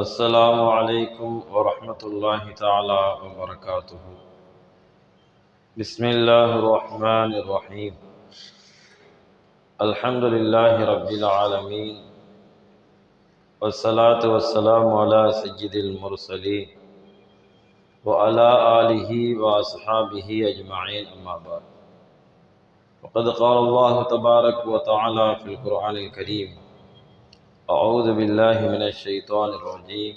السلام علیکم ورحمۃ اللہ تعالی وبرکاتہ۔ بسم اللہ الرحمن الرحیم۔ الحمد للہ رب العالمین۔ والصلاة والسلام على سجد المرسلین۔ وعلى آلہ واصحابہ اجمعین اما بعد۔ وقد قال الله تبارك وتعالى في القرآن الكريم أعوذ بالله من الشيطان الرجيم.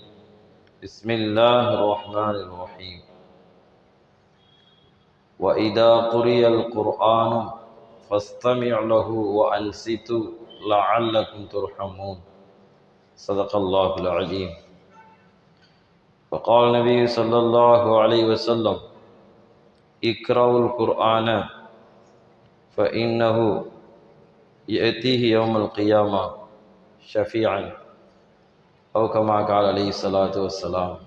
بسم الله الرحمن الرحيم. وإذا قرئ القرآن فاستمع له وأنصتوا لعلكم ترحمون. صدق الله العظيم. وقال النبي صلى الله عليه وسلم اقرأوا القرآن فإنه يأتيه يوم القيامة. شفيعا أو كما قال عليه الصلاة والسلام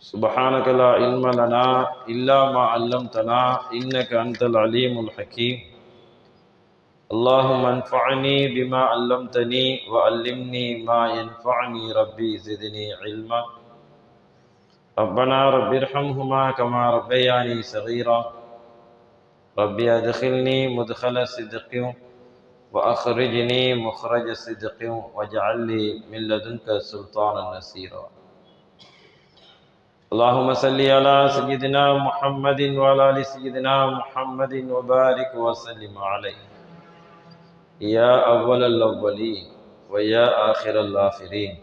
سبحانك لا علم لنا إلا ما علمتنا إنك أنت العليم الحكيم. اللهم انفعني بما علمتني وعلمني ما ينفعني ربي زدني علما. ربنا رب ارحمهما كما ربياني صغيرا. ربي أدخلني مدخل صدق وأخرجني مخرج صدق واجعل لي من لدنك سلطانا نصيرا. اللهم صل على سيدنا محمد وعلى آل سيدنا محمد وبارك وسلم عليه. يا أول الأولين ويا آخر الآخرين.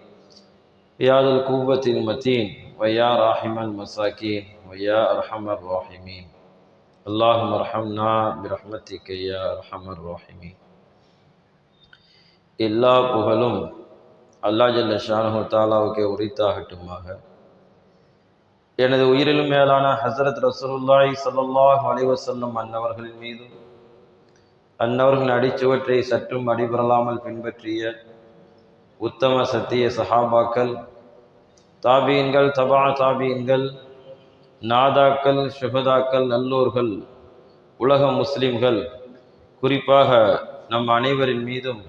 يا ذا القوة المتين ويا راحم المساكين ويا أرحم الراحمين. اللهم ارحمنا برحمتك يا أرحم الراحمين. எல்லா புகழும் அல்லா ஜல்ல ஷானு தாலாவுக்கே உரித்தாகட்டுமாக. எனது உயிரிலும் மேலான ஹசரத் ரசூலுல்லாஹி சல்லாஹ் அலைவசல்லம் அன்னவர்களின் மீதும் அன்னவர்களின் அடிச்சுவற்றை சற்றும் அடிபெறலாமல் பின்பற்றிய உத்தம சத்திய சஹாபாக்கள் தாபீன்கள் தபா தாபீன்கள் நாதாக்கள் சுகதாக்கள் நல்லோர்கள் உலக முஸ்லிம்கள் குறிப்பாக நம் அனைவரின் மீதும்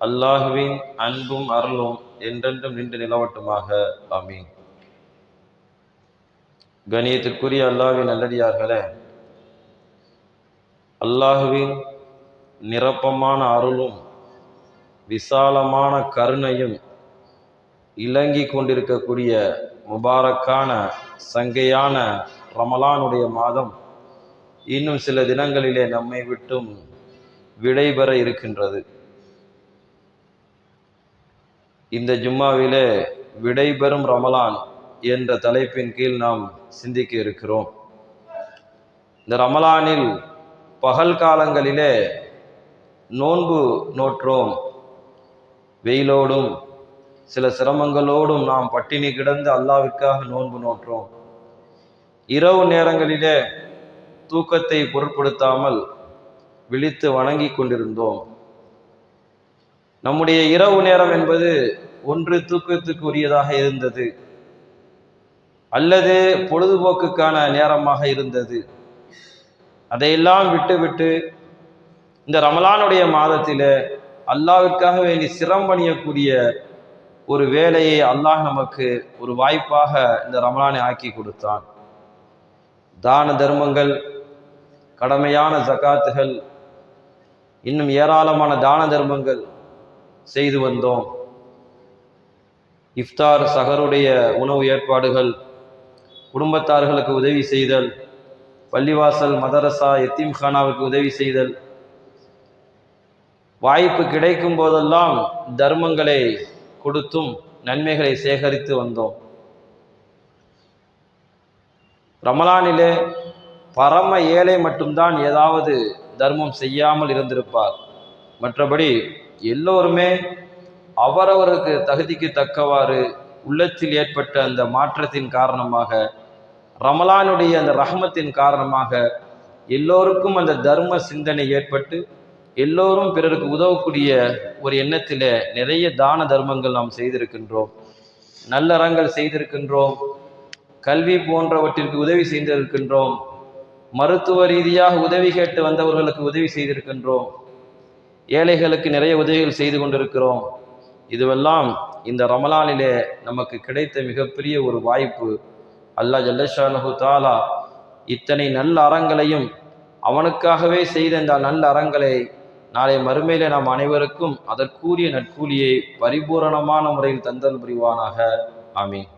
அல்லாஹுவின் அன்பும் அருளும் என்றென்றும் நின்று நிலவட்டுமாக. ஆமீன். கணியத்திற்குரிய அல்லாஹ்வின் நல்லடியார்களே அல்லாஹுவின் நிரப்பமான அருளும் விசாலமான கருணையும் இலங்கி கொண்டிருக்கக்கூடிய முபாரக்கான சங்கையான ரமலானுடைய மாதம் இன்னும் சில தினங்களிலே நம்மை விட்டும் விடைபெற இருக்கின்றது. இந்த ஜும்மாவிலே விடைபெறும் ரமலான் என்ற தலைப்பின் கீழ் நாம் சிந்திக்க இருக்கிறோம். இந்த ரமலானில் பகல் காலங்களிலே நோன்பு நோற்றோம். வெயிலோடும் சில சிரமங்களோடும் நாம் பட்டினி கிடந்து அல்லாவிற்காக நோன்பு நோற்றோம். இரவு நேரங்களிலே தூக்கத்தை பொருட்படுத்தாமல் விழித்து வணங்கி கொண்டிருந்தோம். நம்முடைய இரவு நேரம் என்பது ஒன்று தூக்கத்துக்கு உரியதாக இருந்தது. அல்லது பொழுதுபோக்குக்கான நேரமாக இருந்தது. அதையெல்லாம் விட்டுவிட்டு இந்த ரமலானுடைய மாதத்தில் அல்லாவிற்காக வேண்டி சிரம்பணியக்கூடிய ஒரு வேலையை அல்லாஹ் நமக்கு ஒரு வாய்ப்பாக இந்த ரமலானை ஆக்கி கொடுத்தான். தான தர்மங்கள் கடமையான ஜக்காத்துகள் இன்னும் ஏராளமான தான தர்மங்கள் செய்து வந்தோம். இஃப்தார் சகருடைய உணவு ஏற்பாடுகள் குடும்பத்தார்களுக்கு உதவி செய்தல் பள்ளிவாசல் மதரசா எத்தீம்கானாவுக்கு உதவி செய்தல். வாய்ப்பு கிடைக்கும் போதெல்லாம் தர்மங்களை கொடுத்தும் நன்மைகளை சேகரித்து வந்தோம். ரமலானிலே பரம ஏழை மட்டும்தான் ஏதாவது தர்மம் செய்யாமல் இருந்திருப்பார். மற்றபடி எல்லோருமே அவரவருக்கு தகுதிக்கு தக்கவாறு உள்ளத்தில் ஏற்பட்ட அந்த மாற்றத்தின் காரணமாக ரமலானுடைய அந்த ரஹமத்தின் காரணமாக எல்லோருக்கும் அந்த தர்ம சிந்தனை ஏற்பட்டு எல்லோரும் பிறருக்கு உதவக்கூடிய ஒரு எண்ணத்தில் நிறைய தான தர்மங்கள் நாம் செய்திருக்கின்றோம். நல்லறங்கள் செய்திருக்கின்றோம். கல்வி போன்றவற்றிற்கு உதவி செய்திருக்கின்றோம். மருத்துவ ரீதியாக உதவி கேட்டு வந்தவர்களுக்கு உதவி செய்திருக்கின்றோம். ஏழைகளுக்கு நிறைய உதவிகள் செய்து கொண்டிருக்கிறோம். இதுவெல்லாம் இந்த ரமலானிலே நமக்கு கிடைத்த மிகப்பெரிய ஒரு வாய்ப்பு. அல்லாஹ் ஜல்லஷானு தாலா இத்தனை நல்ல அறங்களையும் அவனுக்காகவே செய்த இந்த நல்ல அறங்களை நாளை மறுமையில நாம் அனைவருக்கும் அதற்குரிய நற்கூலியை பரிபூரணமான முறையில் தந்தல் புரிவானாக. ஆமீன்.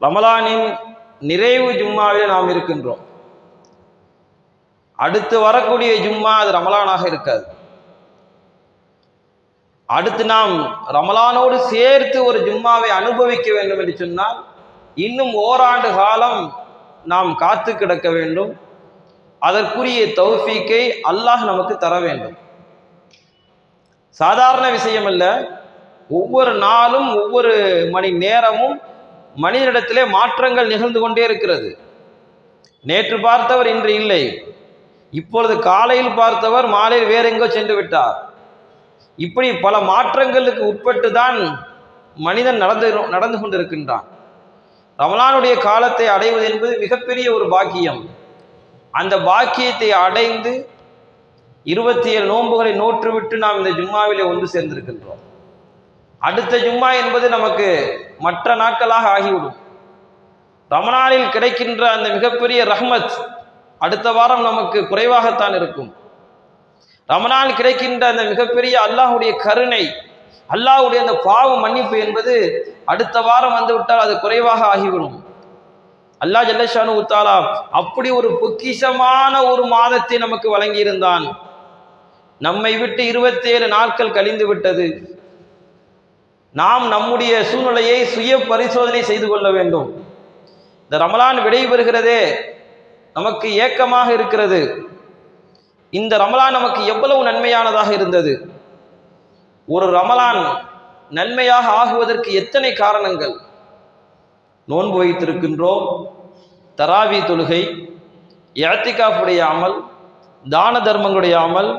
ரமலானின் நிறைவு ஜும்மாவில் நாம் இருக்கின்றோம். அடுத்து வரக்கூடிய ஜும்மா அது ரமலானாக இருக்காது. அடுத்து நாம் ரமலானோடு சேர்த்து ஒரு ஜும்மாவை அனுபவிக்க வேண்டும் என்று சொன்னால் இன்னும் ஓராண்டு காலம் நாம் காத்து கிடக்க வேண்டும். அதற்குரிய தௌஃபீக்கை அல்லாஹ் நமக்கு தர வேண்டும். சாதாரண விஷயம் அல்ல ஒவ்வொரு நாளும் ஒவ்வொரு மணி நேரமும் மனிதனிடத்திலே மாற்றங்கள் நிகழ்ந்து கொண்டே இருக்கிறது. நேற்று பார்த்தவர் இன்று இல்லை. இப்பொழுது காலையில் பார்த்தவர் மாலையில் வேற எங்கோ சென்று விட்டார். இப்படி பல மாற்றங்களுக்கு உட்பட்டு தான் மனிதன் நடந்து நடந்து கொண்டிருக்கின்றான். ரமலானுடைய காலத்தை அடைவது என்பது மிகப்பெரிய ஒரு பாக்கியம். அந்த பாக்கியத்தை அடைந்து இருபத்தி ஏழு நோன்புகளை நோற்றுவிட்டு நாம் இந்த ஜும்மாவிலே ஒன்று சேர்ந்திருக்கின்றோம். அடுத்த ஜும்மா என்பது நமக்கு மற்ற நாட்களாக ஆகிவிடும். ரமணானில் கிடைக்கின்ற அந்த மிகப்பெரிய ரஹ்மத் அடுத்த வாரம் நமக்கு குறைவாகத்தான் இருக்கும். ரமணான் கிடைக்கின்ற அந்த மிகப்பெரிய அல்லாஹுடைய கருணை அல்லாஹுடைய அந்த பாவ மன்னிப்பு என்பது அடுத்த வாரம் வந்து விட்டால் அது குறைவாக ஆகிவிடும். அல்லாஹ் ஜல்லஷானு உத்தாலா அப்படி ஒரு பொக்கிஷமான ஒரு மாதத்தை நமக்கு வழங்கியிருந்தான். நம்மை விட்டு இருபத்தி ஏழு நாட்கள் கழிந்து விட்டது. நாம் நம்முடைய சூழ்நிலையை சுய பரிசோதனை செய்து கொள்ள வேண்டும். இந்த ரமலான் விடைபெறுகிறதே நமக்கு ஏக்கமாக இருக்கிறது. இந்த ரமலான் நமக்கு எவ்வளவு நன்மையானதாக இருந்தது. ஒரு ரமலான் நன்மையாக ஆகுவதற்கு எத்தனை காரணங்கள்? நோன்பு வைத்திருக்கின்றோம் தராவி தொழுகை யாத்திகாஃபுடைய அமல் தான தர்மங்களுடைய அமல்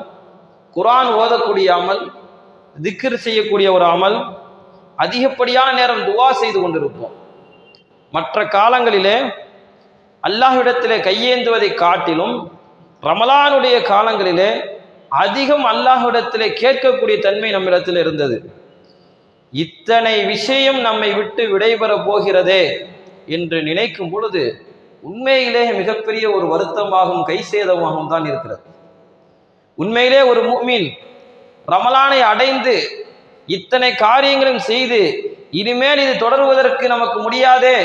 குரான் ஓதக்கூடிய அமல் திக்ர் செய்யக்கூடிய ஒரு அமல் அதிகப்படியான நேரம் துவா செய்து கொண்டிருப்போம். மற்ற காலங்களிலே அல்லாஹ்விடத்திலே கையேந்துவதை காட்டிலும் ரமலானுடைய காலங்களிலே அதிகம் அல்லாஹ்விடத்திலே கேட்கக்கூடிய தன்மை நம்மிடத்தில் இருந்தது. இத்தனை விஷயம் நம்மை விட்டு விடைபெற போகிறதே என்று நினைக்கும் பொழுது உண்மையிலே மிகப்பெரிய ஒரு வருத்தமாகவும் கை சேதமாகவும் தான் இருக்கிறது. உண்மையிலே ஒரு மீன் ரமலானை அடைந்து இத்தனை காரியங்களும் செய்து இனிமேல் இது தொடருவதற்கு நமக்கு முடியாதே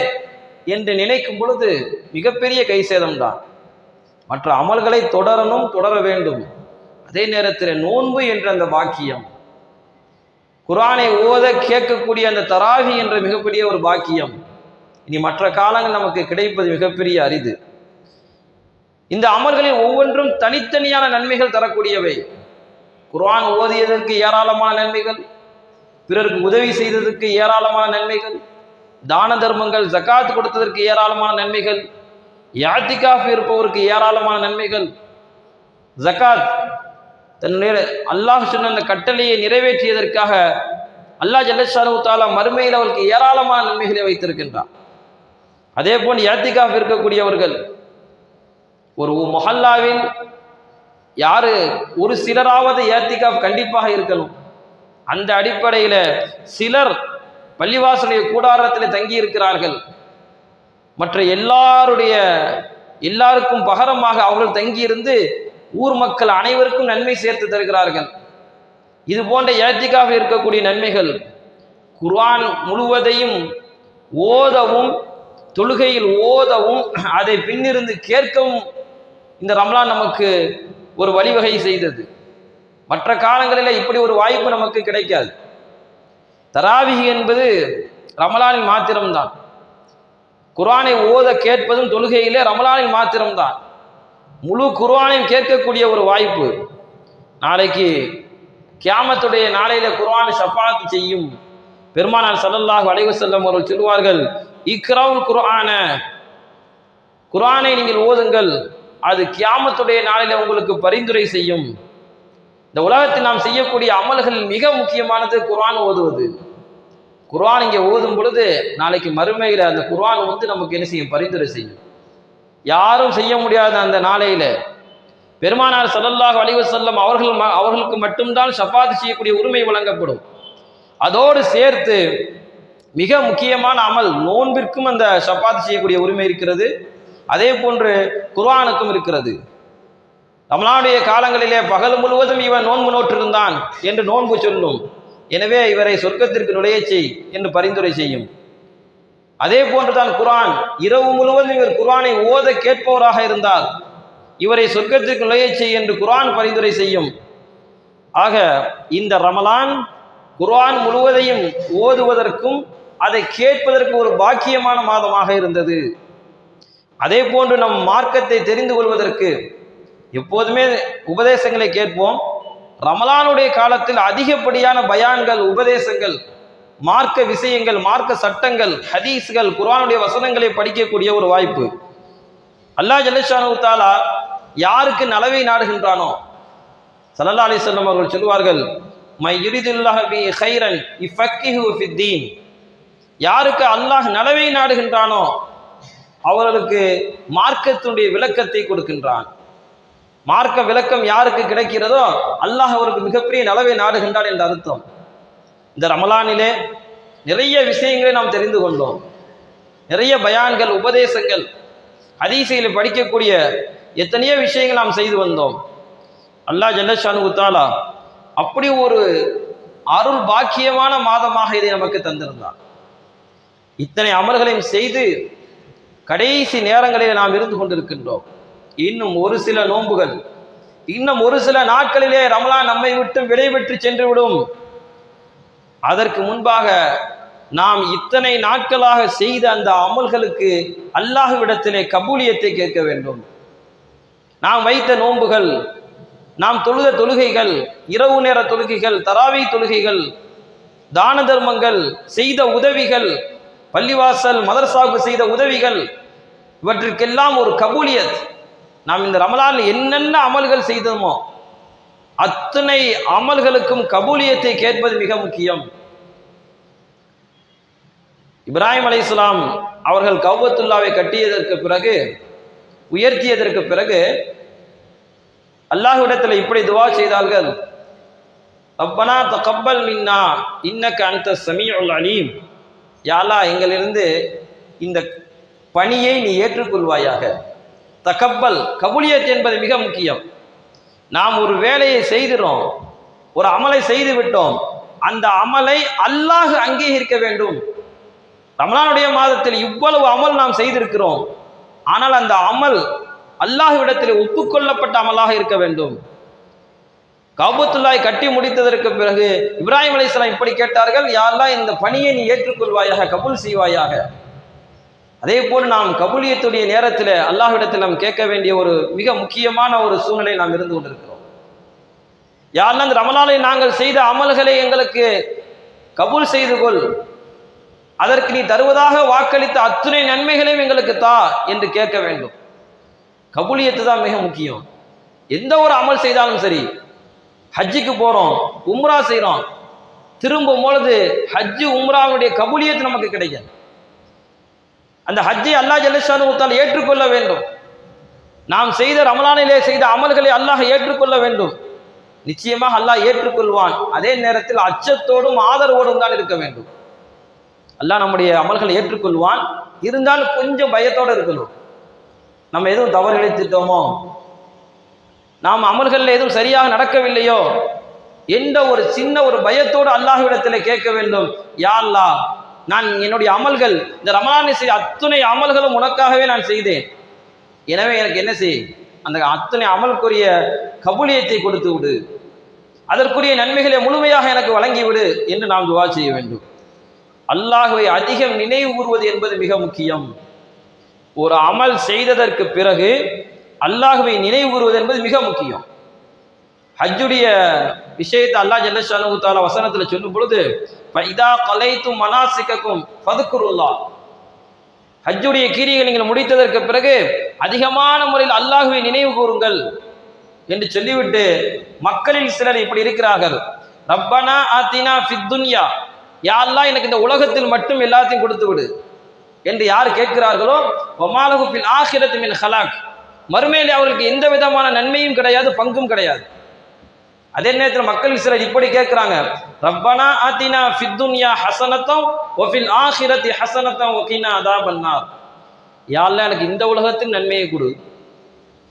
என்று நினைக்கும் பொழுது மிகப்பெரிய கை சேதம்தான் மற்ற அமல்களை தொடரணும் தொடர வேண்டும். அதே நேரத்தில் நோன்பு என்ற அந்த வாக்கியம் குரானை ஓத கேட்கக்கூடிய அந்த தராவி என்ற மிகப்பெரிய ஒரு பாக்கியம் இனி மற்ற காலங்கள் நமக்கு கிடைப்பது மிகப்பெரிய அரிது. இந்த அமல்களில் ஒவ்வொன்றும் தனித்தனியான நன்மைகள் தரக்கூடியவை. குர்ஆன் ஓதியதற்கு ஏராளமான நன்மைகள் பிறருக்கு உதவி செய்ததற்கு ஏராளமான நன்மைகள் தான தர்மங்கள் ஜக்காத் கொடுத்ததற்கு ஏராளமான நன்மைகள் யாத்திகாஃப் இருப்பவருக்கு ஏராளமான நன்மைகள். ஜகாத் தன்னுடைய அல்லாஹ் சொன்ன அந்த கட்டளையை நிறைவேற்றியதற்காக அல்லாஹ் ஜல்லஷானு தாலா மறுமையில் அவருக்கு ஏராளமான நன்மைகளை வைத்திருக்கின்றான். அதே போல் யாத்திகாஃப் இருக்கக்கூடியவர்கள் ஒரு மொஹல்லாவில் யாரு ஒரு சிலராவது ஏத்திகாப் கண்டிப்பாக இருக்கணும். அந்த அடிப்படையில் சிலர் பள்ளிவாசலுடைய கூடாரத்தில் தங்கி இருக்கிறார்கள். மற்ற எல்லாருடைய எல்லாருக்கும் பகரமாக அவர்கள் தங்கியிருந்து ஊர் மக்கள் அனைவருக்கும் நன்மை சேர்த்து தருகிறார்கள். இது போன்ற ஏத்திகாக இருக்கக்கூடிய நன்மைகள் குர்ஆன் முழுவதையும் ஓதவும் தொழுகையில் ஓதவும் அதை பின்னிருந்து கேட்கவும் இந்த ரம்லான் நமக்கு ஒரு வழிவகை செய்தது. மற்ற காலங்களில் இப்படி ஒரு வாய்ப்பு நமக்கு கிடைக்காது. தராவிகி என்பது ரமலானில் மாத்திரம்தான். குரானை ஓத கேட்பதும் தொழுகையிலே ரமலானில் மாத்திரம்தான். முழு குர்ஆனையும் கேட்கக்கூடிய ஒரு வாய்ப்பு. நாளைக்கு கியாமத்துடைய நாளையில குர்வானை ஷஃபாத் செய்யும் பெருமானார் சல்லல்லாஹ் அலைஹி செல்லும் அவர்கள் சொல்வார்கள் இக்ரவுல் குர்ஆன. குர்ஆனை நீங்கள் ஓதுங்கள் அது கியாமத்துடைய நாளில உங்களுக்கு பரிந்துரை செய்யும். இந்த உலகத்தில் நாம் செய்யக்கூடிய அமல்களில் மிக முக்கியமானது குர்ஆன் ஓதுவது. குர்ஆன் இங்கே ஓதும் பொழுது நாளைக்கு மறுமையில் அந்த குர்ஆன் வந்து நமக்கு என்ன செய்யும்? பரிந்துரை செய்யும். யாரும் செய்ய முடியாத அந்த நாளையில பெருமானார் ஸல்லல்லாஹு அலிவசல்லம் அவர்கள் ம- அவர்களுக்கு மட்டும்தான் ஷஃபாத் செய்யக்கூடிய உரிமை வழங்கப்படும். அதோடு சேர்த்து மிக முக்கியமான அமல் நோன்பிற்கும் அந்த சப்பாத்து செய்யக்கூடிய உரிமை இருக்கிறது. அதே போன்று குர்ஆனுக்கும் இருக்கிறது. ரமலானுடைய காலங்களிலே பகல் முழுவதும் இவன் நோன்பு நோற்றிருந்தான் என்று நோன்பு சொல்லும். எனவே இவரை சொர்க்கத்திற்கு நுழையச் செய் என்று பரிந்துரை செய்யும். அதே போன்றுதான் குரான். இரவு முழுவதும் இவர் குரானை ஓத கேட்பவராக இருந்தால் இவரை சொர்க்கத்திற்கு நுழையச் செய் என்று குரான் பரிந்துரை செய்யும். ஆக இந்த ரமலான் குர்ஆன் முழுவதையும் ஓதுவதற்கும் அதை கேட்பதற்கு ஒரு பாக்கியமான மாதமாக இருந்தது. அதே போன்று நம் மார்க்கத்தை தெரிந்து கொள்வதற்கு எப்போதுமே உபதேசங்களை கேட்போம். ரமலானுடைய காலத்தில் அதிகப்படியான பயான்கள் உபதேசங்கள் மார்க்க விஷயங்கள் மார்க்க சட்டங்கள் ஹதீஸ்கள் குரானுடைய வசனங்களை படிக்கக்கூடிய ஒரு வாய்ப்பு. அல்லாஹ் ஜல்லஷானு தாலா யாருக்கு நலவை நாடுகின்றானோ? சல்லா அலி சொல்லம் அவர்கள் சொல்வார்கள் மை யுரிதுல்லாஹ பி ஹைரன் இஃபக்கிஹு ஃபித்தீன் யாருக்கு அல்லாஹ் நலவை நாடுகின்றானோ அவர்களுக்கு மார்க்கத்தினுடைய விளக்கத்தை கொடுக்கின்றான். மார்க்க விளக்கம் யாருக்கு கிடைக்கிறதோ அல்லாஹ் அவருக்கு மிகப்பெரிய நலவை நாடுகின்றான் என்ற அர்த்தம். இந்த ரமலானிலே நிறைய விஷயங்களை நாம் தெரிந்து கொண்டோம். நிறைய பயான்கள் உபதேசங்கள் அதிசையில் படிக்கக்கூடிய எத்தனையோ விஷயங்கள் நாம் செய்து வந்தோம். அல்லாஹ் ஜல்லஷானு தாலா அப்படி ஒரு அருள் பாக்கியமான மாதமாக இதை நமக்கு தந்திருந்தார். இத்தனை அமல்களையும் செய்து கடைசி நேரங்களில் நாம் இருந்து கொண்டிருக்கின்றோம். இன்னும் ஒரு சில நோன்புகள். இன்னும் ஒரு சில நாட்களிலே ரமலான் நம்மை விட்டு விடைபெற்று சென்று விடும். அதற்கு முன்பாக நாம் இத்தனை நாட்களாக செய்த அந்த அமல்களுக்கு அல்லாஹுவிடத்திலே கபூலியத்தை கேட்க வேண்டும். நாம் வைத்த நோன்புகள் நாம் தொழுத தொழுகைகள் இரவு நேர தொழுகைகள் தராவி தொழுகைகள் தான தர்மங்கள் செய்த உதவிகள் பள்ளிவாசல் மதர்சாவுக்கு செய்த உதவிகள் இவற்றிற்கெல்லாம் ஒரு கபூலியத். நாம் இந்த ரமலான் என்னென்ன அமல்கள் செய்தோமோ அத்தனை அமல்களுக்கும் கபூலியத்தை கேட்பது மிக முக்கியம். இப்ராஹிம் அலைஹிஸ்ஸலாம் அவர்கள் கௌபத்துல்லாவை கட்டியதற்கு பிறகு உயர்த்தியதற்கு பிறகு அல்லாஹ்விடத்தில் இப்படி துவா செய்தார்கள். அப்பனா தக்கப்பல் மின்னா இன்னக்கு அந்த சமீ அலீம். யாலா எங்களிலிருந்து இந்த பணியை நீ ஏற்றுக்கொள்வாயாக. தகப்பல் கபுலியத் என்பது மிக முக்கியம். நாம் ஒரு வேலையை செய்கிறோம் ஒரு அமலை செய்து விட்டோம் அந்த அமலை அல்லாஹ் அங்கீகரிக்க வேண்டும். ரமலானுடைய மாதத்தில் இவ்வளவு அமல் நாம் செய்திருக்கிறோம். ஆனால் அந்த அமல் அல்லாஹ்விடத்தில் ஒப்புக்கொள்ளப்பட்ட அமலாக இருக்க வேண்டும். காபத்துல்லாய் கட்டி முடித்ததற்கு பிறகு இப்ராஹிம் அலிஸ்லாம் இப்படி கேட்டார்கள் யாரெல்லாம் இந்த பணியை நீ ஏற்றுக்கொள்வாயாக கபுல் செய்வாயாக? அதே போல் நாம் கபூலியத்துடைய நேரத்தில் அல்லாஹ்விடத்தில் நாம் கேட்க வேண்டிய ஒரு மிக முக்கியமான ஒரு சூழ்நிலை நாம் இருந்து கொண்டிருக்கிறோம். யாரெல்லாம் அந்த ரமலாலை நாங்கள் செய்த அமல்களை எங்களுக்கு கபூல் செய்து கொள் அதற்கு நீ தருவதாக வாக்களித்த அத்துணை நன்மைகளையும் எங்களுக்கு தா என்று கேட்க வேண்டும். கபூலியத்து தான் மிக முக்கியம். எந்த ஒரு அமல் செய்தாலும் சரி ஹஜ்ஜுக்கு போகிறோம் உம்ரா செய்கிறோம் திரும்பும் பொழுது ஹஜ்ஜு உம்ராவுடைய கபூலியத்து நமக்கு கிடைக்கும் அந்த ஹஜ்ஜை அல்லாஹ் ஜல்லிஷானுத்தால் ஏற்றுக்கொள்ள வேண்டும். நாம் செய்த ரமலானிலே செய்த அமல்களை அல்லாஹ் ஏற்றுக்கொள்ள வேண்டும். நிச்சயமாக அல்லாஹ் ஏற்றுக்கொள்வான். அதே நேரத்தில் அச்சத்தோடும் ஆதரவோடும் தான் இருக்க வேண்டும். அல்லாஹ் நம்முடைய அமல்களை ஏற்றுக்கொள்வான். இருந்தாலும் கொஞ்சம் பயத்தோடு இருக்கணும். நம்ம எதுவும் தவறு இழைத்துட்டோமோ நாம் அமல்களில் எதுவும் சரியாக நடக்கவில்லையோ? என்ற ஒரு சின்ன ஒரு பயத்தோடு அல்லாஹ்விடத்தில் கேட்க வேண்டும். யா அல்லாஹ் நான் என்னுடைய அமல்கள் இந்த ரமலானை செய்த அத்துணை அமல்களும் உனக்காகவே நான் செய்தேன். எனவே எனக்கு என்ன செய்? அந்த அத்தனை அமலுக்குரிய கபூலியத்தை கொடுத்து விடு. அதற்குரிய நன்மைகளை முழுமையாக எனக்கு வழங்கிவிடு என்று நாம் துவா செய்ய வேண்டும். அல்லாஹுவை அதிகம் நினைவு கூறுவது என்பது மிக முக்கியம். ஒரு அமல் செய்ததற்கு பிறகு அல்லாஹுவை நினைவு கூறுவது என்பது மிக முக்கியம். ஹஜ்ஜுடைய விஷயத்தை அல்லாஹ் ஜல்லஷானு தாலா வசனத்தில் சொல்லும் பொழுது இதா கலைத்தும் மனாசிக்கக்கும் பதுக்குருல்லா ஹஜ்ஜுடைய கீரியை நீங்கள் முடித்ததற்கு பிறகு அதிகமான முறையில் அல்லாஹுவை நினைவு கூறுங்கள் என்று சொல்லிவிட்டு மக்களில் சிலர் இப்படி இருக்கிறார்கள். ரப்பனா ஆத்தினா ஃபித்துன்யா யாரெல்லாம் எனக்கு இந்த உலகத்தில் மட்டும் எல்லாத்தையும் கொடுத்து விடு என்று யார் கேட்கிறார்களோ ஒமாலகு பின் ஆகிரத்து மின் ஹலாக். மறுமையிலே அவர்களுக்கு எந்த விதமான நன்மையும் கிடையாது பங்கும் கிடையாது. அதே நேரத்தில் மக்கள் சிலர் இப்படி கேட்குறாங்க ரப்பனா ஆத்தினா ஃபித்துன்யா ஹசனத்தம் ஒஃபில் ஆஹிரத்தி ஹசனத்தம் ஒகினா அதா பண்ணார் யாரெல்லாம் எனக்கு இந்த உலகத்தின் நன்மையை கொடு.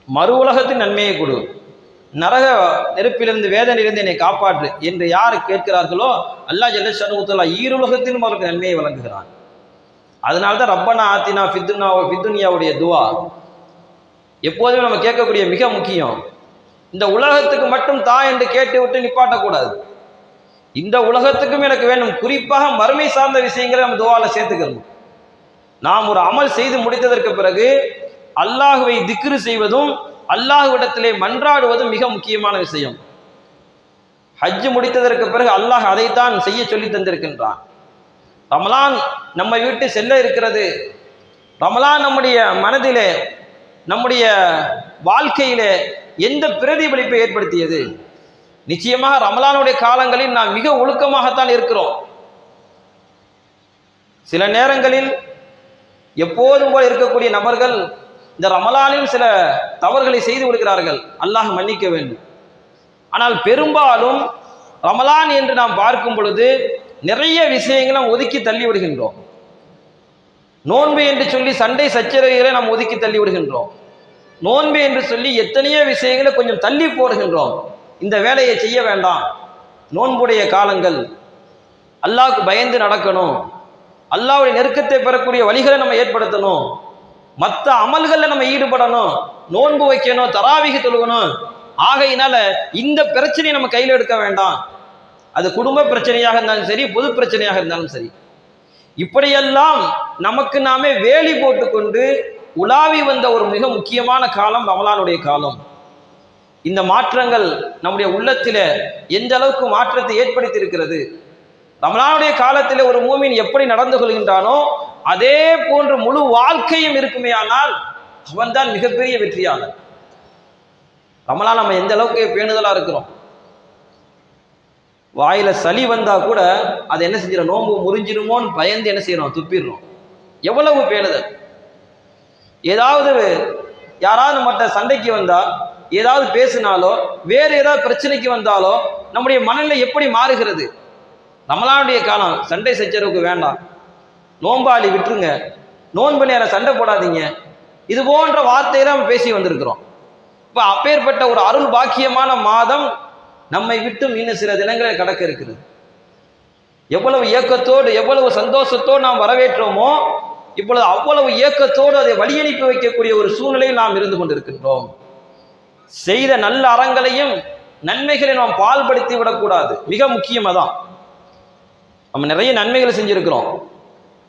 மறு உலகத்தின் நன்மையை கொடு. நரக நெருப்பிலிருந்து வேதனையிலிருந்து என்னை காப்பாற்று என்று யார் கேட்கிறார்களோ அல்லாஹ் ஜல்லஷனுத்தலா ஈருலகத்திலும் அவருக்கு நன்மையை வழங்குகிறான். அதனால தான் ரப்பனா ஆத்தினா ஃபித்துனா ஃபித்துனியாவுடைய துவா எப்போதுமே நம்ம கேட்கக்கூடிய மிக முக்கியம். இந்த உலகத்துக்கு மட்டும் தா என்று கேட்டு விட்டு நிப்பாட்டக்கூடாது. இந்த உலகத்துக்கும் எனக்கு வேண்டும். குறிப்பாக மறுமை சார்ந்த விஷயங்களை நம்ம துவால சேர்த்துக்கணும். நாம் ஒரு அமல் செய்து முடித்ததற்கு பிறகு அல்லாஹுவை திக்ரு செய்வதும் அல்லாஹுவிடத்திலே மன்றாடுவதும் மிக முக்கியமான விஷயம். ஹஜ் முடித்ததற்கு பிறகு அல்லாஹ் அதைத்தான் செய்ய சொல்லி தந்திருக்கின்றான். ரமலான் நம்ம வீட்டு செல்ல இருக்கிறது. ரமலான் நம்முடைய மனதிலே நம்முடைய வாழ்க்கையிலே எந்த பிரதிபலிப்பை ஏற்படுத்தியது? நிச்சயமாக ரமலானுடைய காலங்களில் நாம் மிக ஒழுக்கமாகத்தான் இருக்கிறோம். சில நேரங்களில் எப்போதும் போல இருக்கக்கூடிய நபர்கள் இந்த ரமலானில் சில தவறுகளை செய்து விடுகிறார்கள். அல்லாஹ் மன்னிக்க வேண்டும். ஆனால் பெரும்பாலும் ரமலான் என்று நாம் பார்க்கும் பொழுது நிறைய விஷயங்களை நாம் ஒதுக்கி தள்ளி விடுகின்றோம். நோன்பு என்று சொல்லி சண்டை சச்சரவுகளை நாம் ஒதுக்கி தள்ளி விடுகின்றோம். நோன்பு என்று சொல்லி எத்தனையோ விஷயங்களை கொஞ்சம் தள்ளி போடுகின்றோம். இந்த வேலையை செய்ய வேண்டாம். நோன்புடைய காலங்கள். அல்லாவுக்கு பயந்து நடக்கணும். அல்லாவுடைய நெருக்கத்தை பெறக்கூடிய வழிகளை நம்ம ஏற்படுத்தணும். மற்ற அமல்களில் நம்ம ஈடுபடணும். நோன்பு வைக்கணும் தராவிக தொழுகணும். ஆகையினால இந்த பிரச்சனையை நம்ம கையில் எடுக்க வேண்டாம். அது குடும்ப பிரச்சனையாக இருந்தாலும் சரி பொது பிரச்சனையாக இருந்தாலும் சரி. இப்படியெல்லாம் நமக்கு நாமே வேலி போட்டுக்கொண்டு உலாவி வந்த ஒரு மிக முக்கியமான காலம் ரமலானுடைய காலம். இந்த மாற்றங்கள் நம்முடைய உள்ளத்தில் எந்த அளவுக்கு மாற்றத்தை ஏற்படுத்தி இருக்கிறது ரமலானுடைய காலத்தில் ஒரு மூமின் எப்படி நடந்து கொள்கின்றானோ அதே போன்று முழு வாழ்க்கையும் இருக்குமே ஆனால் அவன்தான் மிகப்பெரிய வெற்றியாளர் ரமலான் நம்ம எந்த அளவுக்கு பேணுதலாக இருக்கிறோம்? வாயில் சளி வந்தால் கூட அதை என்ன செஞ்சிடும் நோன்பு முறிஞ்சிருமோன்னு பயந்து என்ன செய்கிறோம் துப்பிடுறோம். எவ்வளவு பேணுதல்? ஏதாவது யாராவது நம்மகிட்ட சண்டைக்கு வந்தால் ஏதாவது பேசினாலோ வேறு ஏதாவது பிரச்சனைக்கு வந்தாலோ நம்முடைய மனநிலை எப்படி மாறுகிறது? நம்மளாவுடைய காலம் சண்டை சச்சரவுக்கு வேண்டாம். நோம்பாளி விட்டுருங்க. நோன்பு நேரம் சண்டை போடாதீங்க. இது போன்ற வார்த்தையில நம்ம பேசி வந்திருக்கிறோம். இப்போ அப்பேற்பட்ட ஒரு அருள் பாக்கியமான மாதம் நம்மை விட்டு இன்னும் சில தினங்களில் கடக்க இருக்கிறது. எவ்வளவு இயக்கத்தோடு எவ்வளவு சந்தோஷத்தோடு நாம் வரவேற்றோமோ இப்பொழுது அவ்வளவு இயக்கத்தோடு அதை வழியனுப்பி வைக்கக்கூடிய ஒரு சூழ்நிலையில் நாம் இருந்து கொண்டிருக்கின்றோம். செய்த நல்ல அறங்களையும் நன்மைகளை நாம் பால்படுத்தி விடக்கூடாது. மிக முக்கியம் அதான். நம்ம நிறைய நன்மைகளை செஞ்சுருக்கிறோம்.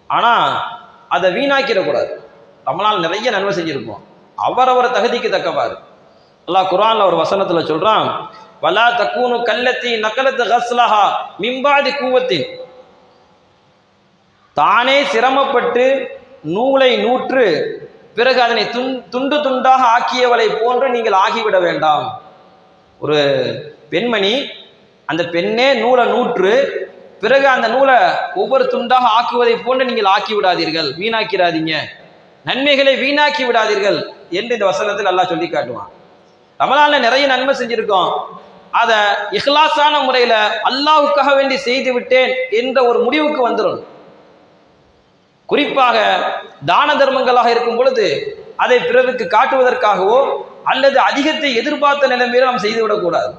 ஆனால் அதை வீணாக்கிடக்கூடாது. நம்மளால் நிறைய நன்மை செஞ்சுருக்கோம் அவரவர் தகுதிக்கு தக்கவாறு. அல்லாஹ் குரான்ல ஒரு வசனத்தில் சொல்கிறான் வலா தக்கூனு கல்லத்தி நக்கலத்து ஹஸ்லஹா மிம்பாதி கூவத்தின். தானே சிரமப்பட்டு நூலை நூற்று பிறகு அதனை துன் துண்டு துண்டாக ஆக்கியவளை போன்று நீங்கள் ஆகிவிட வேண்டாம். ஒரு பெண்மணி அந்த பெண்ணே நூலை நூற்று பிறகு அந்த நூலை ஒவ்வொரு துண்டாக ஆக்குவதை போன்று நீங்கள் ஆக்கி விடாதீர்கள் வீணாக்கிறாதீங்க. நன்மைகளை வீணாக்கி விடாதீர்கள் என்று இந்த வசனத்தில் நல்லா சொல்லி காட்டுவான். ரமலான்ல நிறைய நன்மை செஞ்சிருக்கோம். அதை இஹ்லாஸான முறையில் அல்லாவுக்காக வேண்டி செய்து விட்டேன் என்ற ஒரு முடிவுக்கு வந்துடும் குறிப்பாக தான தர்மங்களாக இருக்கும் பொழுது அதை பிறருக்கு காட்டுவதற்காகவோ அல்லது அதிகத்தை எதிர்பார்த்த நிலைமையில நாம் செய்து விடக்கூடாது.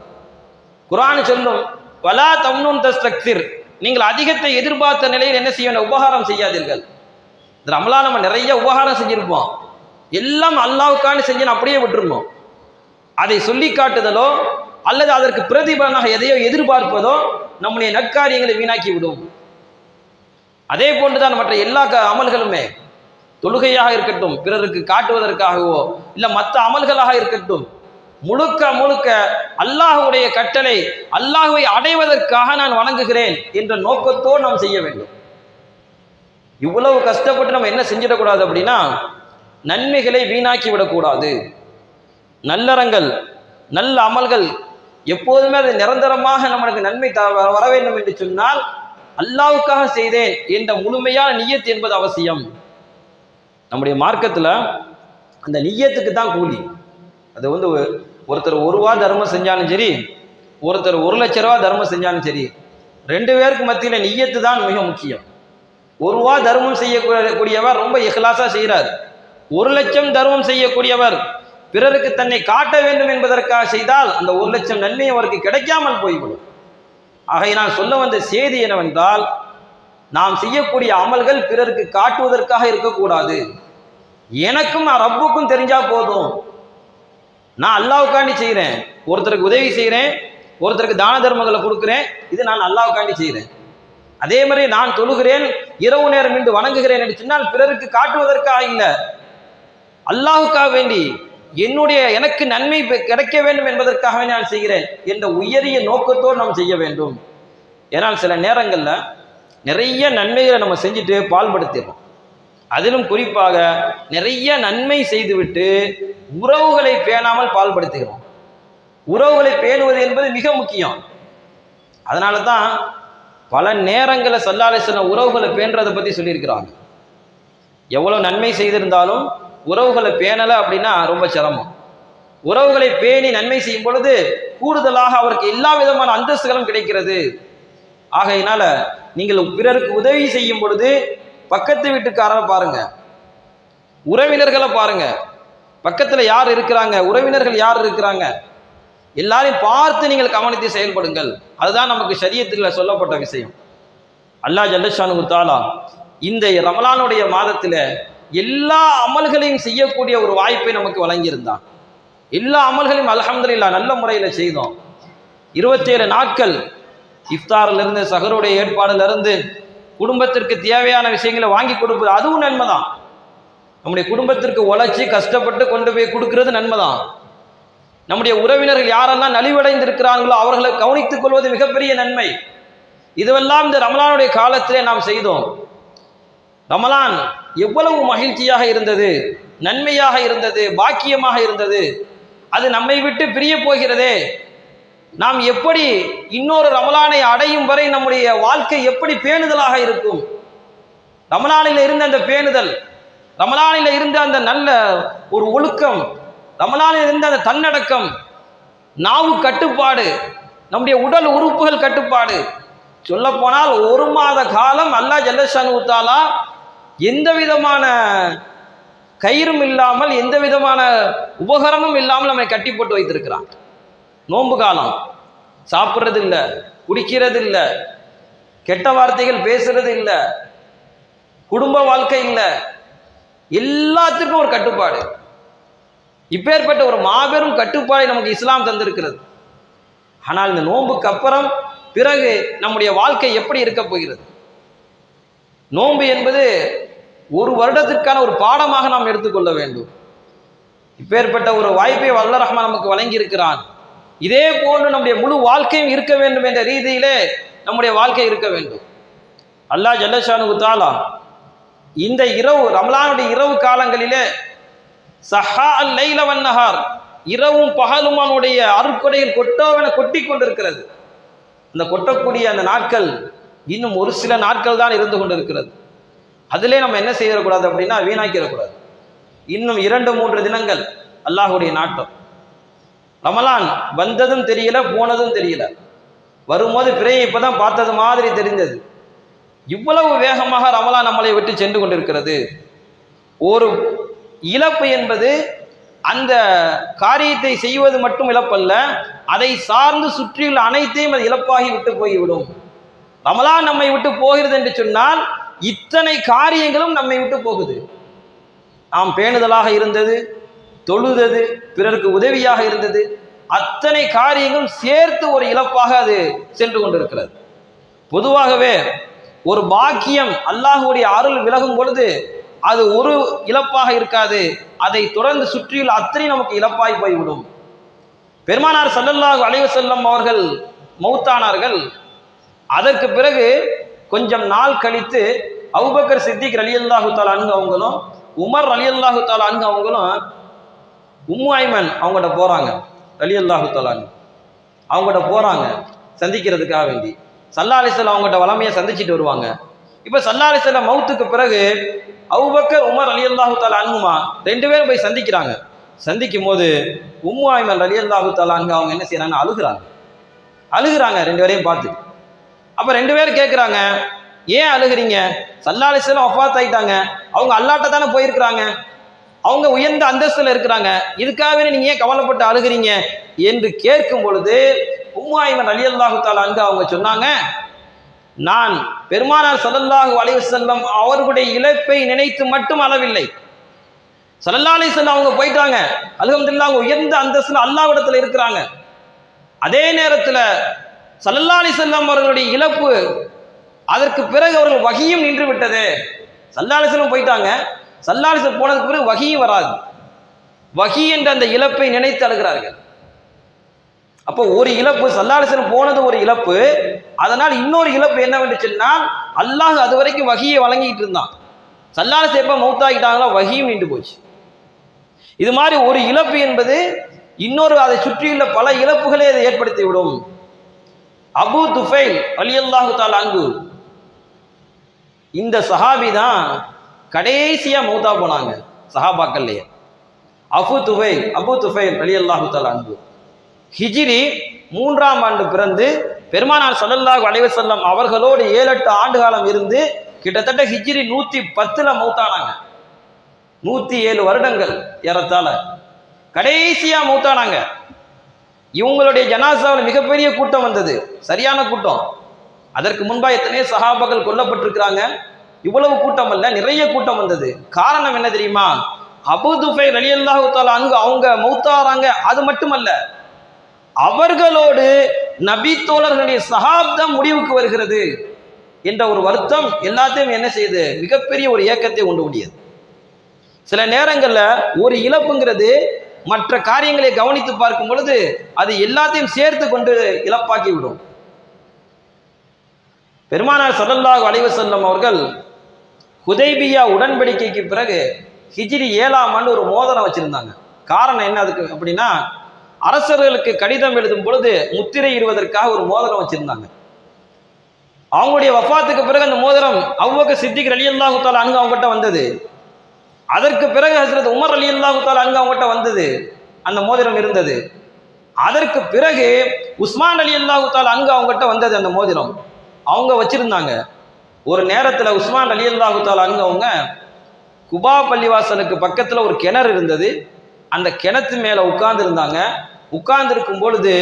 குரான் சொல்லும் வலா தம்னு தஸ்தக்திர் நீங்கள் அதிகத்தை எதிர்பார்த்த நிலையில் என்ன செய்ய உபகாரம் செய்யாதீர்கள். இந்த ரமலான் நம்ம நிறைய உபகாரம் செஞ்சிருப்போம். எல்லாம் அல்லாவுக்கான செஞ்சு அப்படியே விட்டுருந்தோம் அதை சொல்லி காட்டுதலோ அல்லது அதற்கு பிரதிபலனாக எதையோ எதிர்பார்ப்பதோ நம்முடைய நற்காரியங்களை வீணாக்கி விடும். அதே போன்றுதான் மற்ற எல்லா க- அமல்களுமே. தொழுகையாக இருக்கட்டும் பிறருக்கு காட்டுவதற்காகவோ இல்லை மற்ற அமல்களாக இருக்கட்டும் முழுக்க முழுக்க அல்லாஹுடைய கட்டளை அல்லாஹுவை அடைவதற்காக நான் வணங்குகிறேன் என்ற நோக்கத்தோடு நாம் செய்ய வேண்டும். இவ்வளவு கஷ்டப்பட்டு நம்ம என்ன செஞ்சிடக்கூடாது அப்படின்னா நன்மைகளை வீணாக்கி விடக்கூடாது. நல்லறங்கள் நல்ல அமல்கள் எப்போதுமே அது நிரந்தரமாக நம்மளுக்கு நன்மை த வ- வர வேண்டும் என்று சொன்னால் அல்லாவுக்காக செய்தேன் என்ற முழுமையான நியத் என்பது அவசியம். நம்முடைய மார்க்கத்தில் அந்த நியத்துக்கு தான் கூலி. அது வந்து ஒருத்தர் ஒரு ரூபா தர்மம் செஞ்சாலும் சரி ஒருத்தர் ஒரு லட்ச ரூபா தர்மம் செஞ்சாலும் சரி ரெண்டு பேருக்கு மத்தியில் நியத்து தான் மிக முக்கியம். ஒரு ரூபா தர்மம் செய்யக்கூடியவர் ரொம்ப இஹ்லாஸா செய்கிறார் ஒரு லட்சம் தர்மம் செய்யக்கூடியவர் பிறருக்கு தன்னை காட்ட வேண்டும் என்பதற்காக செய்தால் அந்த ஒரு லட்சம் நன்மை அவருக்கு கிடைக்காமல் போய்விடும். ஆகையினால் சொல்ல வந்த செய்தி என்னவென்றால் நாம் செய்யக்கூடிய அமல்கள் பிறருக்கு காட்டுவதற்காக இருக்கக்கூடாது. எனக்கும் நான் ரப்புக்கும் தெரிஞ்சா போதும். நான் அல்லாவுக்காண்டி செய்கிறேன். ஒருத்தருக்கு உதவி செய்கிறேன். ஒருத்தருக்கு தான தர்மங்களை கொடுக்குறேன். இது நான் அல்லாவுக்காண்டி செய்கிறேன். அதே மாதிரி நான் தொழுகிறேன். இரவு நேரம் இன்று வணங்குகிறேன் என்று சொன்னால் பிறருக்கு காட்டுவதற்காக இல்லை. அல்லாவுக்காக வேண்டி என்னுடைய எனக்கு நன்மை கிடைக்க வேண்டும் என்பதற்காகவே நான் செய்கிறேன் என்ற உயரிய நோக்கத்தோடு நாம் செய்ய வேண்டும். ஏன்னால் சில நேரங்களில் நிறைய நன்மைகளை நம்ம செஞ்சுட்டு பால்படுத்திடுறோம். அதிலும் குறிப்பாக நிறைய நன்மை செய்துவிட்டு உறவுகளை பேணாமல் பால்படுத்துகிறோம் உறவுகளை பேணுவது என்பது மிக முக்கியம். அதனால தான் பல நேரங்களில் சல்லாலை சொன்ன உறவுகளை பேணுறதை பற்றி சொல்லியிருக்கிறாங்க. எவ்வளோ நன்மை செய்திருந்தாலும் உறவுகளை பேணலை அப்படின்னா ரொம்ப சிரமம். உறவுகளை பேணி நன்மை செய்யும் பொழுது கூடுதலாக அவருக்கு எல்லா விதமான அந்தஸ்துகளும் கிடைக்கிறது. ஆகையினால நீங்கள் பிறருக்கு உதவி செய்யும் பொழுது பக்கத்து வீட்டுக்காரரை பாருங்க. உறவினர்களை பாருங்க. பக்கத்தில் யார் இருக்கிறாங்க? உறவினர்கள் யார் இருக்கிறாங்க? எல்லாரையும் பார்த்து நீங்கள் கவனித்து செயல்படுங்கள். அதுதான் நமக்கு சரியத்தில் சொல்லப்பட்ட விஷயம். அல்லாஹ் ஜல்லஷானு தாலா இந்த ரமலானுடைய மாதத்தில் எல்லா அமல்களையும் செய்யக்கூடிய ஒரு வாய்ப்பை நமக்கு வழங்கியிருந்தான். எல்லா அமல்களையும் அல்ஹம்துலில்லா நல்ல முறையில் செய்தோம். இருபத்தேழு நாட்கள் இஃப்தாரிலிருந்து சகருடைய ஏற்பாடுலேருந்து குடும்பத்திற்கு தேவையான விஷயங்களை வாங்கி கொடுப்பது அதுவும் நன்மை தான் நம்முடைய குடும்பத்திற்கு உழைச்சி கஷ்டப்பட்டு கொண்டு போய் கொடுக்கறது நன்மை தான் நம்முடைய உறவினர்கள் யாரெல்லாம் நலிவடைந்திருக்கிறாங்களோ அவர்களை கவனித்துக் கொள்வது மிகப்பெரிய நன்மை. இதுவெல்லாம் இந்த ரமலானுடைய காலத்திலே நாம் செய்தோம். ரமலான் எவ்வளவு மகிழ்ச்சியாக இருந்தது நன்மையாக இருந்தது பாக்கியமாக இருந்தது அது நம்மை விட்டு பிரிய போகிறதே. நாம் எப்படி இன்னொரு ரமலானை அடையும் வரை நம்முடைய வாழ்க்கை எப்படி பேணுதலாக இருக்கும்? ரமலானில் இருந்த அந்த பேணுதல் ரமலானில் இருந்த அந்த நல்ல ஒரு ஒழுக்கம் ரமலானில் இருந்த அந்த தன்னடக்கம் நாவு கட்டுப்பாடு நம்முடைய உடல் உறுப்புகள் கட்டுப்பாடு. சொல்லப்போனால் ஒரு மாத காலம் அல்லா ஜல்லஷானு தாலா எந்த விதமான கயிறும் இல்லாமல் எந்த விதமான உபகரணமும் இல்லாமல் நம்மை கட்டி போட்டு வைத்திருக்கிறான். நோன்பு காலம். சாப்பிட்றது இல்லை குடிக்கிறது இல்லை கெட்ட வார்த்தைகள் பேசுறது இல்லை குடும்ப வாழ்க்கை இல்லை. எல்லாத்துக்கும் ஒரு கட்டுப்பாடு. இப்பேற்பட்ட ஒரு மாபெரும் கட்டுப்பாடை நமக்கு இஸ்லாம் தந்திருக்கிறது. ஆனால் இந்த நோன்புக்கு அப்புறம் பிறகு நம்முடைய வாழ்க்கை எப்படி இருக்க போகிறது? நோன்பு என்பது ஒரு வருடத்திற்கான ஒரு பாடமாக நாம் எடுத்துக்கொள்ள வேண்டும். இப்பேற்பட்ட ஒரு வாய்ப்பை வல்ல ரஹ்மான் நமக்கு வழங்கியிருக்கிறான். இதே போன்று நம்முடைய முழு வாழ்க்கையும் இருக்க வேண்டும் என்ற ரீதியிலே நம்முடைய வாழ்க்கை இருக்க வேண்டும். அல்லாஹ் ஜல்லஷானு தாலா இந்த இரவு ரமலானுடைய இரவு காலங்களிலே சஹா அல் லைல வன்னஹார் இரவும் பகலும் அவனுடைய அருக்குடையில் கொட்டோவென கொட்டி கொண்டிருக்கிறது. அந்த கொட்டக்கூடிய அந்த நாட்கள் இன்னும் ஒரு சில நாட்கள் தான் இருந்து கொண்டிருக்கிறது. அதிலே நம்ம என்ன செய்திடக்கூடாது அப்படின்னா வீணாக்கிடக்கூடாது. இன்னும் இரண்டு மூன்று தினங்கள் அல்லாஹுடைய நாட்டம். ரமலான் வந்ததும் தெரியல போனதும் தெரியல. வரும்போது பிறையை இப்பதான் பார்த்தது மாதிரி தெரிந்தது. இவ்வளவு வேகமாக ரமலான் நம்மளை விட்டு சென்று கொண்டிருக்கிறது. ஒரு இழப்பு என்பது அந்த காரியத்தை செய்வது மட்டும் இழப்பல்ல அதை சார்ந்து சுற்றியுள்ள அனைத்தையும் அது இழப்பாகி விட்டு போய்விடும். ரமலான் நம்மை விட்டு போகிறது என்று சொன்னால் இத்தனை காரியங்களும் நம்மை விட்டு போகுது. நாம் பேணுதலாக இருந்தது தொழுதது பிறருக்கு உதவியாக இருந்தது அத்தனை காரியங்களும் சேர்த்து ஒரு இழப்பாக அது சென்று கொண்டிருக்கிறது. பொதுவாகவே ஒரு பாக்கியம் அல்லாஹுடைய அருள் விலகும் பொழுது அது ஒரு இழப்பாக இருக்காது. அதை தொடர்ந்து சுற்றியுள்ள அத்தனை நமக்கு இழப்பாய் போய்விடும். பெருமானார் சல்லல்லாஹு அலைவசல்லம் அவர்கள் மௌத்தானார்கள். அதற்கு பிறகு கொஞ்சம் நாள் கழித்து அவுபக்கர் சித்திக் ரலியல்லாஹு தாலா அன்கு அவங்களும் உமர் ரலியல்லாஹு தாலா அன்கு அவங்களும் உம்மு ஐமன் அவங்கள்ட்ட போகிறாங்க ரலியல்லாஹு தாலா அவங்கள்ட்ட போகிறாங்க சந்திக்கிறதுக்காக வேண்டி. சல்லா அலிஸ்லாம் அவங்கள்ட்ட வளமையை சந்திச்சுட்டு வருவாங்க. இப்போ சல்லா அலிஸ்லாம் மௌத்துக்கு பிறகு அவுபக்கர் உமர் ரலியல்லாஹு தாலா அன்ஹுமா ரெண்டு பேரும் போய் சந்திக்கிறாங்க. சந்திக்கும் போது உம்மு ஐமன் ரலியல்லாஹு தாலா அன்ஹு அவங்க என்ன செய்கிறாங்க அழுகுறாங்க. அழுகிறாங்க ரெண்டு பேரையும் பார்த்து. அப்போ ரெண்டு பேரும் கேட்குறாங்க ஏன் அழுகுறீங்க? சல்லாலிசலம் ஒஃபாத் ஆயிட்டாங்க அவங்க அல்லாட்ட தானே போயிருக்கிறாங்க. அவங்க உயர்ந்த அந்தஸ்தில் இருக்கிறாங்க. இதுக்காகவே நீங்க ஏன் கவலைப்பட்டு அழுகுறீங்க? என்று கேட்கும் பொழுது உம்மாயிமன் அலி அல்லாஹு அங்கு அவங்க சொன்னாங்க நான் பெருமானார் ஸல்லல்லாஹு அலைஹி வஸல்லம் அவர்களுடைய இழப்பை நினைத்து மட்டும் அளவில்லை ஸல்லல்லாஹு அலைஹி அவங்க போயிட்டாங்க. அல்ஹம்துலில்லாஹ் அவங்க உயர்ந்த அந்தஸ்தில் அல்லாவிடத்தில் இருக்கிறாங்க. அதே நேரத்தில் ஸல்லல்லாஹு அலைஹி அவர்களுடைய இழப்பு அதற்கு பிறகு அவர்கள் வகியும் நின்று விட்டது. ஸல்லல்லாஹு அலைஹி போயிட்டாங்க. ஸல்லல்லாஹு அலைஹி போனதுக்கு பிறகு வகியும் வராது. வகி என்ற அந்த இழப்பை நினைத்து அழுகிறார்கள். அப்போ ஒரு இழப்பு சல்லாலிசனம் போனது ஒரு இழப்பு. அதனால் இன்னொரு இழப்பு என்னவென்று சொன்னால் அல்லாஹ் அது வரைக்கும் வகியை வழங்கிட்டு இருந்தான். சல்லாலிச எப்போ மௌத்தாகிட்டாங்களோ வகியும் நின்று போச்சு. இது மாதிரி ஒரு இழப்பு என்பது இன்னொரு அதை சுற்றியுள்ள பல இழப்புகளை அதை ஏற்படுத்தி விடும் அபு துஃபைல் அலி அல்லாஹு தால் அங்கு இந்த சஹாபி தான் கடைசியாக மௌத்தா போனாங்க சஹாபாக்கள்லையே. அபு துஃபைல் அபு துஃபைல் அலி அல்லாஹு தால் அங்கு ஹிஜ்ரி மூன்றாம் ஆண்டு பிறந்து பெருமானார் சல்லல்லாஹு அலைவசல்லம் அவர்களோடு ஏழு எட்டு ஆண்டு காலம் இருந்து கிட்டத்தட்ட ஹிஜ்ரி நூற்றி பத்தில் மௌத்தானாங்க. நூற்றி ஏழு வருடங்கள் ஏறத்தாழ. கடைசியாக மூத்தானாங்க. இவங்களுடைய ஜனாசாவில் மிகப்பெரிய கூட்டம் வந்தது. சரியான கூட்டம். அதற்கு முன்பாக எத்தனையோ சஹாபாக்கள் கொல்லப்பட்டிருக்கிறாங்க. இவ்வளவு கூட்டம் அல்ல நிறைய கூட்டம் வந்தது. காரணம் என்ன தெரியுமா? அபுதுஃபை ரலியல்லாஹு தாலா அங்கு அவங்க மௌத்தாராங்க அது மட்டுமல்ல அவர்களோடு நபி தோழர்களுடைய சகாப்தம் முடிவுக்கு வருகிறது என்ற ஒரு வருத்தம் எல்லாத்தையும் என்ன செய்யுது? மிகப்பெரிய ஒரு இயக்கத்தை உண்டு முடியது சில நேரங்களில் ஒரு இழப்புங்கிறது மற்ற காரியங்களை கவனித்து பார்க்கும் பொழுது அது எல்லாத்தையும் சேர்த்து கொண்டு இழப்பாக்கி விடும் பெருமானார் ஸல்லல்லாஹு அலைவு செல்லம் அவர்கள் ஹுதைபியா உடன்படிக்கைக்கு பிறகு ஹிஜ்ரி ஏழாம் ஆண்டு ஒரு மோதிரம் வச்சிருந்தாங்க. காரணம் என்ன அதுக்கு அப்படின்னா அரசர்களுக்கு கடிதம் எழுதும் பொழுது முத்திரை இடுவதற்காக ஒரு மோதிரம் வச்சிருந்தாங்க. அவங்களுடைய வஃபாத்துக்கு பிறகு அந்த மோதிரம் அவ்வளோக்கு சித்திக் அலியல்லாஹு தாலா அங்கு அவங்ககிட்ட வந்தது. அதற்கு பிறகு ஹசரத் உமர் அலி அல்லாஹு தாலா அங்கு அவங்ககிட்ட வந்தது. அந்த மோதிரம் இருந்தது. அதற்கு பிறகு உஸ்மான் அலி அல்லாஹு அங்கே அங்கு அவங்ககிட்ட வந்தது அந்த மோதிரம். அவங்க வச்சிருந்தாங்க. ஒரு நேரத்தில் உஸ்மான் அலி அல்லாஹு தாலா அங்கு அவங்க குபா பள்ளிவாசலுக்கு பக்கத்தில் ஒரு கிணறு இருந்தது. அந்த கிணத்து மேலே உட்கார்ந்துருந்தாங்க. உட்கார்ந்துருக்கும் பொழுது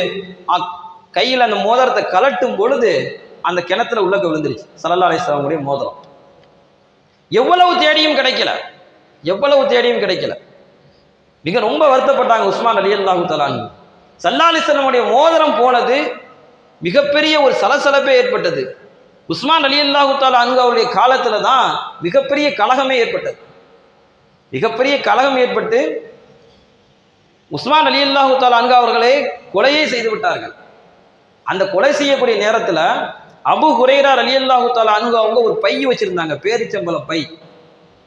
கையில் அந்த மோதிரத்தை கலட்டும் பொழுது அந்த கிணத்துல உள்ளக்க விழுந்துருச்சு. சல்லல்லா அலிஸ்லாமுடைய மோதிரம். எவ்வளவு தேடியும் கிடைக்கல. எவ்வளவு தேடியும் கிடைக்கல. மிக ரொம்ப வருத்தப்பட்டாங்க உஸ்மான் அலி அல்லாஹு தலான் சல்லா மோதிரம் போனது மிகப்பெரிய ஒரு சலசலப்பே ஏற்பட்டது. உஸ்மான் அலி அல்லாஹு தாலா அங்கு அவருடைய காலத்தில் தான் மிகப்பெரிய கலகமே ஏற்பட்டது. மிகப்பெரிய கலகம் ஏற்பட்டு உஸ்மான் அலி அல்லாஹு தாலா அங்கு அவர்களை கொலையே செய்து விட்டார்கள். அந்த கொலை செய்யக்கூடிய நேரத்தில் அபு ஹுரைரார் அலி அல்லாஹு தாலா அங்கு அவங்க ஒரு பை வச்சிருந்தாங்க பேரிச்சம்பள பை.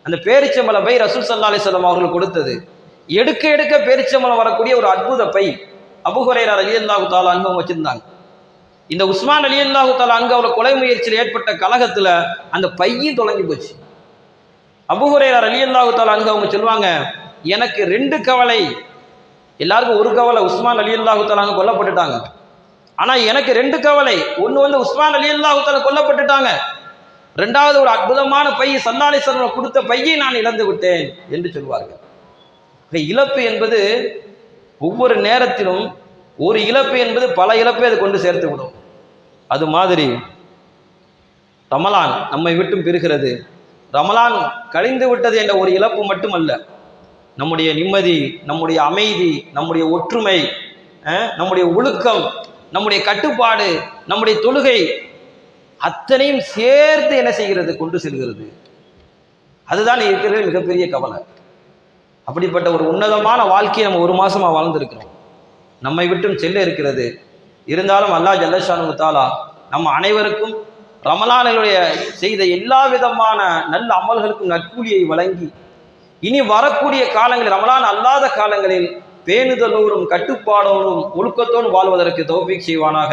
அந்த பேரிச்சம்பள பை ரசூல் சல்லா அலிஸ்லாம் அவர்களுக்கு கொடுத்தது. எடுக்க எடுக்க பேரிச்சம்பளம் வரக்கூடிய ஒரு அற்புத பை அபு அலி அல்லாஹு தாலா அனுபவம் வச்சிருந்தாங்க. இந்த உஸ்மான் அலி அல்லாஹு தாலா அங்கு அவரை கொலை முயற்சியில் ஏற்பட்ட கலகத்துல அந்த பையும் தொலைஞ்சு போச்சு. அபு அலி அல்லாஹு தாலா அங்கு அவங்க சொல்லுவாங்க எனக்கு ரெண்டு கவலை எல்லாருக்கும் ஒரு கவலை உஸ்மான் அலி அல்லாஹு தாலாங்க கொல்லப்பட்டுட்டாங்க. ஆனா எனக்கு ரெண்டு கவலை ஒன்று வந்து உஸ்மான் அலி அல்லாஹு தாலா கொல்லப்பட்டுட்டாங்க ரெண்டாவது ஒரு அற்புதமான பை சல்லாலேஸ்வரன் கொடுத்த பையை நான் இழந்து விட்டேன் என்று சொல்வார்கள். இழப்பு என்பது ஒவ்வொரு நேரத்திலும் ஒரு இழப்பு என்பது பல இழப்பை அது கொண்டு சேர்த்து விடும். அது மாதிரி ரமலான் நம்மை விட்டும் பெறுகிறது ரமலான் கழிந்து விட்டது என்ற ஒரு இழப்பு மட்டுமல்ல. நம்முடைய நிம்மதி நம்முடைய அமைதி நம்முடைய ஒற்றுமை நம்முடைய ஒழுக்கம் நம்முடைய கட்டுப்பாடு நம்முடைய தொழுகை அத்தனையும் சேர்த்து என்ன செய்கிறது? கொண்டு செல்கிறது. அதுதான் இருக்கிறது மிகப்பெரிய கவலை. அப்படிப்பட்ட ஒரு உன்னதமான வாழ்க்கையை நம்ம ஒரு மாசமா வாழ்ந்திருக்கிறோம். நம்மை விட்டும் செல்ல இருக்கிறது. இருந்தாலும் அல்லாஹ் ஜல்லஷானு தாலா நம்ம அனைவருக்கும் ரமலானுடைய செய்த எல்லா விதமான நல்ல அமல்களுக்கும் நற்கூலியை வழங்கி இனி வரக்கூடிய காலங்களில் ரமலான் அல்லாத காலங்களில் பேணுதலோரும் கட்டுப்பாடோடும் ஒழுக்கத்தோடு வாழ்வதற்கு தௌஃபீக் செய்வானாக.